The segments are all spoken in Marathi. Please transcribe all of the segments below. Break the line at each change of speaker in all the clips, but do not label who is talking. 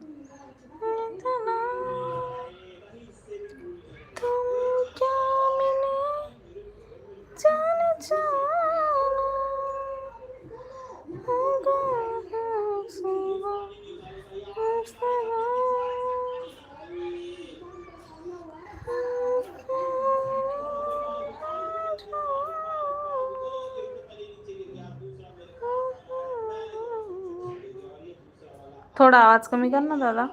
Thank you. थोडा आवाज कमी कर ना दादा.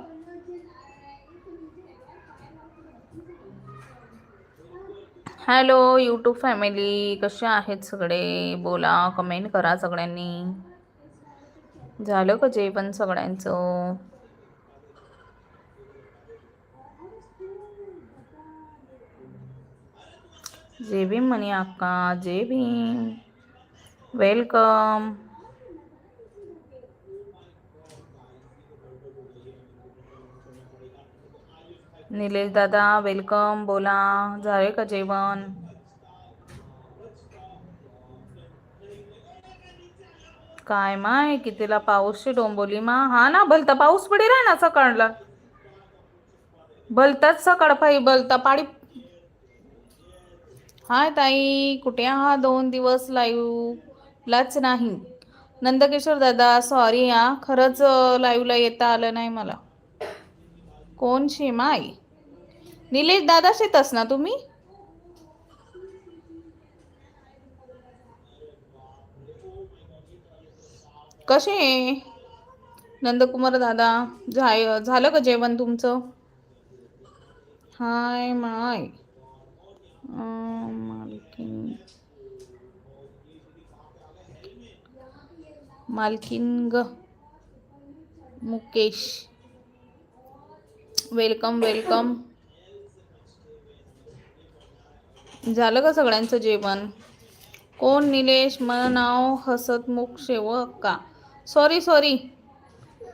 हॅलो यूट्यूब फॅमिली कसे आहेत सगळे? बोला कमेंट करा सगळ्यांनी. झालं का जेवण सगळ्यांचं? जे भीम म्हणे अक्का जे भीम. वेलकम निलेश दादा वेलकम बोला. झाले का जेवण? काय माय कितीला पाऊस शे डोंबोली मा? हा ना भलता पाऊस पडी राह ना सकाळला. भलताच सकाळ पाई भलता पाडी. हाय ताई कुठे हा दोन दिवस लाईव्ह लाच नाही. नंदकिशोर दादा सॉरी हा खरंच लाईव्हला येता आलं नाही मला. कोण माय? निलेश दादा शेतस ना तुम्ही? कसे नंदकुमार दादा झाय झालं का जेवण तुमचं? Hi my. मालकीन. मालकीन ग. मुकेश. Welcome welcome. झालं का सगळ्यांचं जेवण? कोण निलेश? मला नाव हसतमुख शेवक का? सॉरी सॉरी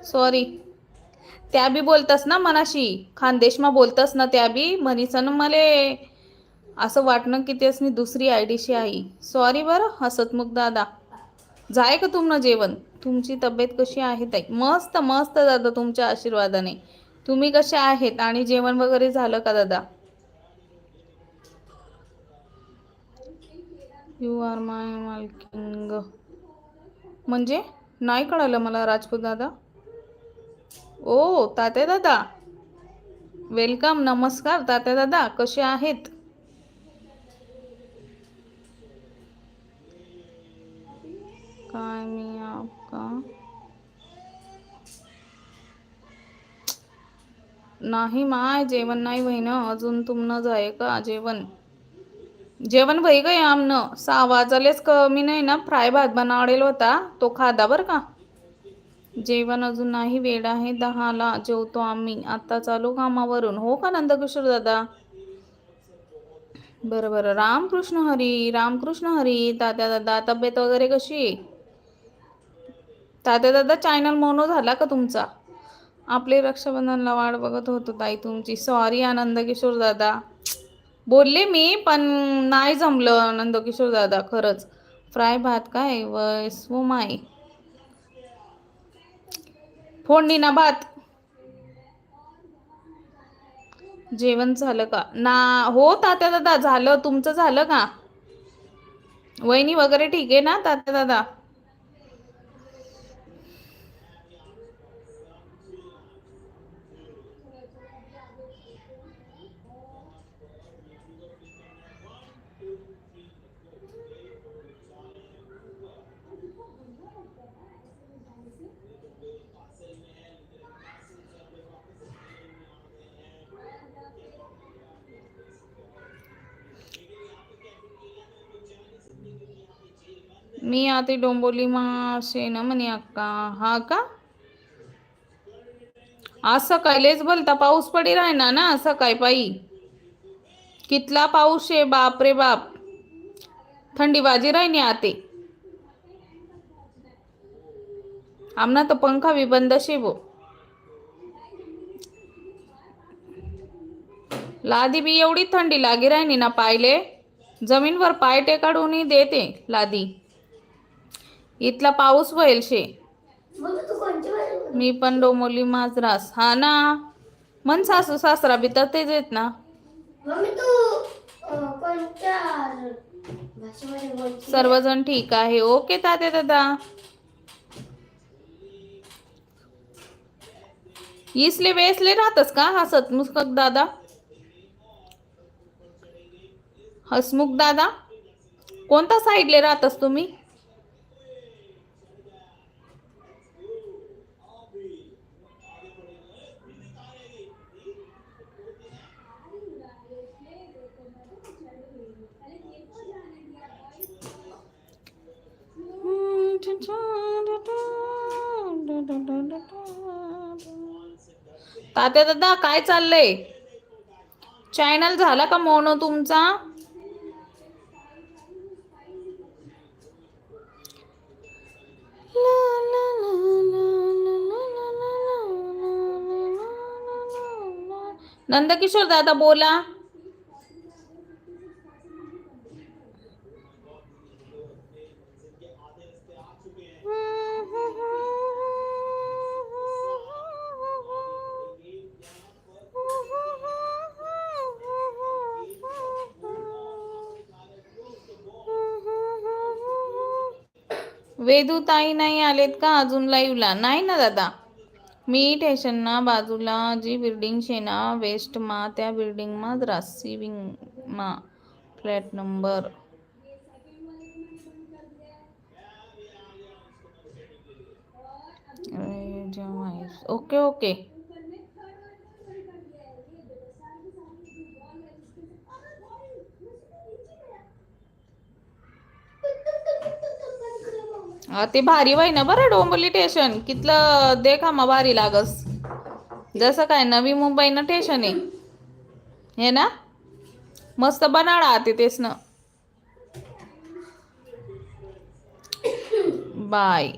सॉरी त्या बी बोलतस ना मनाशी? खानदेशमा बोलतस ना त्या बी? म्हणीसन मले असं वाटणं की त्यासनी दुसरी आय डीशी आहे. सॉरी बरं हसतमुख दादा. जाय का तुमनं जेवण? तुमची तब्येत कशी आहे ताई? मस्त मस्त दादा तुमच्या आशीर्वादाने. तुम्ही कसे आहेत? आणि जेवण वगैरे झालं का दादा? यू आर माय मालकिंग म्हणजे? नाही कळालं मला राजपूत दादा. ओ तात्या दादा. वेलकम नमस्कार तात्या दादा. कसे आहेत? काय मी आपका नाही माय जेवण नाही व्हायनं अजून तुमनं जाय का जेवण? जेवण भाई गय आमनं. सहा वाजलेच कमी नाही ना फ्राय भात बनावडेल होता. तो खादा बर का? जेवण अजून नाही वेळ आहे. दहाला जेवतो आम्ही. आता चालू कामावरून. हो का नंदकिशोर दादा? बरं बरं. रामकृष्ण हरी रामकृष्ण हरी. तात्या दादा तब्येत वगैरे कशी? आहे तात्या दादा चॅनल मोनो झाला का तुमचा? आपले रक्षाबंधनला वाट बघत होतो ताई तुमची. सॉरी आनंद किशोर दादा. बोलले मी पण नाही जमलं नंदकिशोर दादा खरंच. फ्राय भात काय? वस माय फोडणी ना भात. जेवण झालं का? ना हो तात्या दादा झालं. तुमचं झालं का? वहिनी वगैरे ठीक आहे ना तात्या दादा? मी आता डोंबोली मासे ना म्हणे अक्का हा का? आज सकाळीच भलता पाऊस पडी राहिना ना सकाळी पायी. कितला पाऊस आहे बाप रे बाप. थंडी बाजी राहिनी आते. आमना तर पंखा बी बंद शेबो लादी बी एवढी थंडी लागी राहिनी ना पायले. जमीनवर पाय टेकाडून देते लादी. इथला पाऊस होईल शे. मी पण डोमोली माजरास. हा ना.
मन सासू सासरा बी तर तेच आहेत ना.
कोणत्या
सर्वजण ठीक आहे. ओके तात्या दादा. इसले वेसले राहतस का हसत मुस्कक दादा? हसमुख दादा? कोणता साईडले राहतस तुम्ही? तात्या दादा काय चाललंय? चॅनल झाला का मोनो तुमचा? नंदकिशोर दादा बोला. वेदूताई नाही आलेत का अजून लाईव्हला नाही ना दादा. मी स्टेशनना बाजूला जी बिल्डिंग शे ना वेस्टमा त्या बिल्डिंगमा रासिविंगमा फ्लॅट नंबर ओके ओके ते भारी वय ना बरं डोंबली स्टेशन कितलं देखा मग भारी लागस. जसं काय नवी मुंबई ना स्टेशन आहे. हे ना? मस्त बनाडा ते तेच ना. बाय.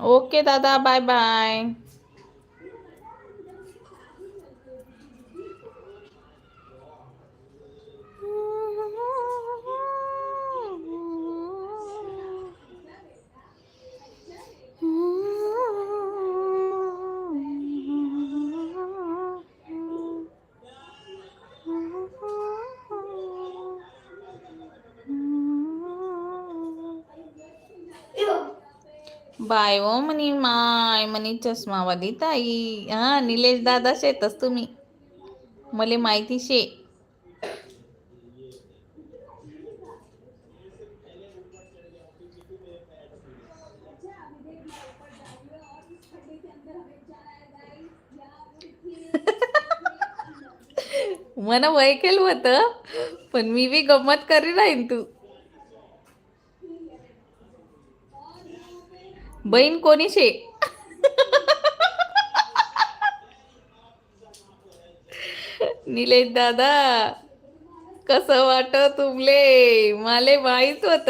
ओके दादा बाय बाय. बाय ओ म्हणी माय म्हणी चष्मावाली ताई. हा निलेश दादा शेतच तुम्ही. मले माहिती शे. मला वैकेल केलं होतं पण मी बी गंमत करी राहीन तू. बहीण कोणी शे निलेश दादा कसं वाट तुमले? माले माहीत होत.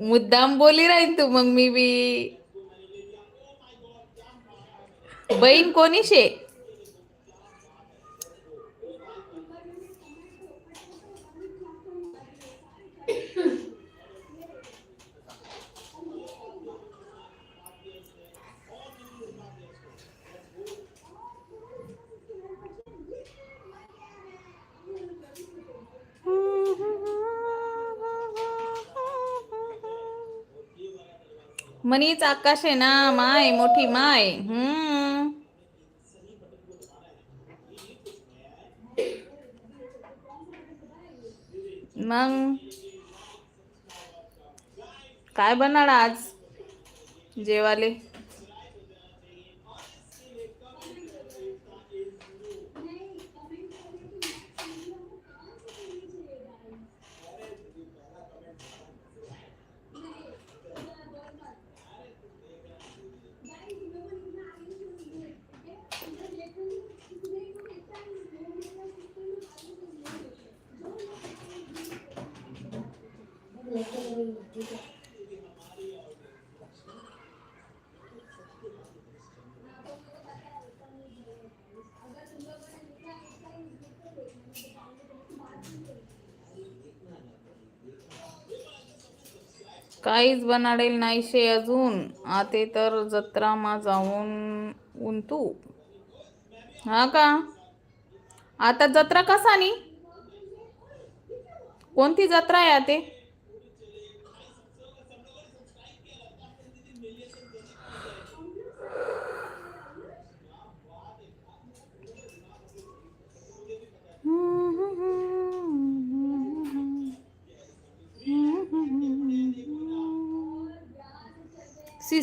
मुद्दाम बोली राहीन तू मग मी बी. बहीण कोणी शे मनीच आकाश आहे ना माय मोठी माय. हम्म. मग? काय बनणार आज? जेवाले. काहीच बनाडेल नाही शे अजून. आते तर जत्रा मा जाऊन उंतू. हा का? आता जत्रा कसानी कोणती जत्रा आहे आते?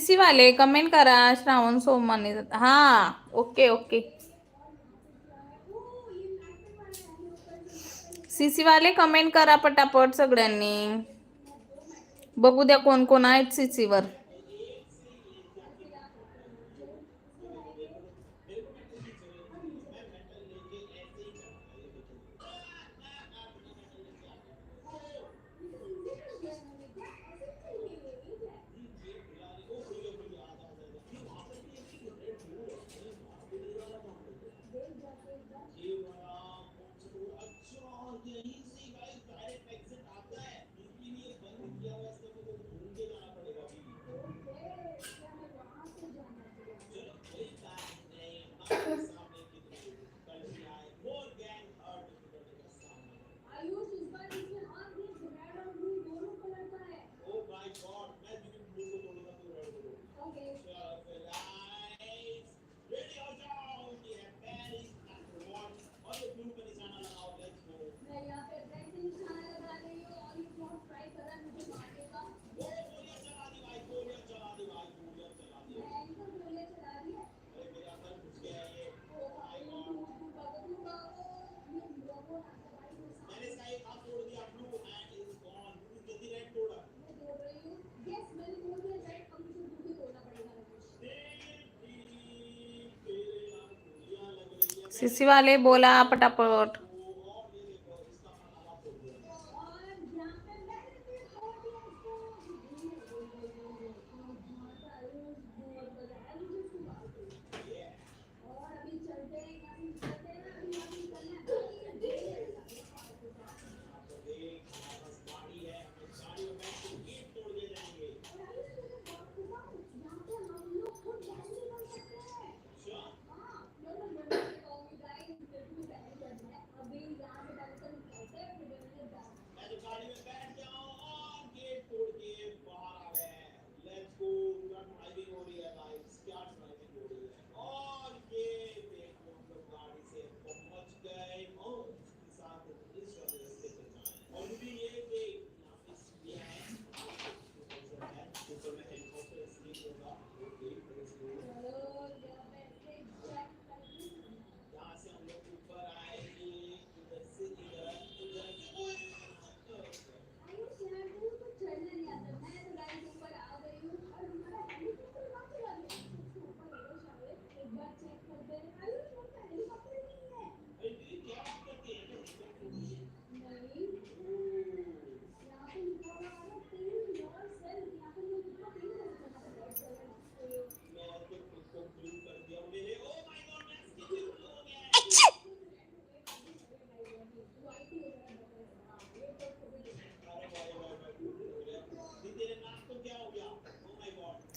सी वाले कमेंट करा श्रावण सोमवारी हा ओके ओके सीसी वाले कमेंट करा पटापट सगळ्यांनी. बघू द्या कोण कोण आहेत सीसी वर सीसी वाले बोला पटापट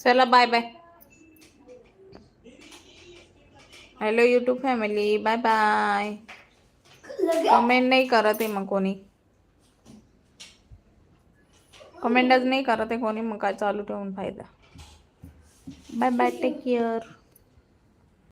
चला bye bye hello YouTube family bye bye comment नाही करत आहे मग कोणी. कमेंटच नाही करत आहे कोणी मग काय चालू ठेवून फायदा. Bye bye take care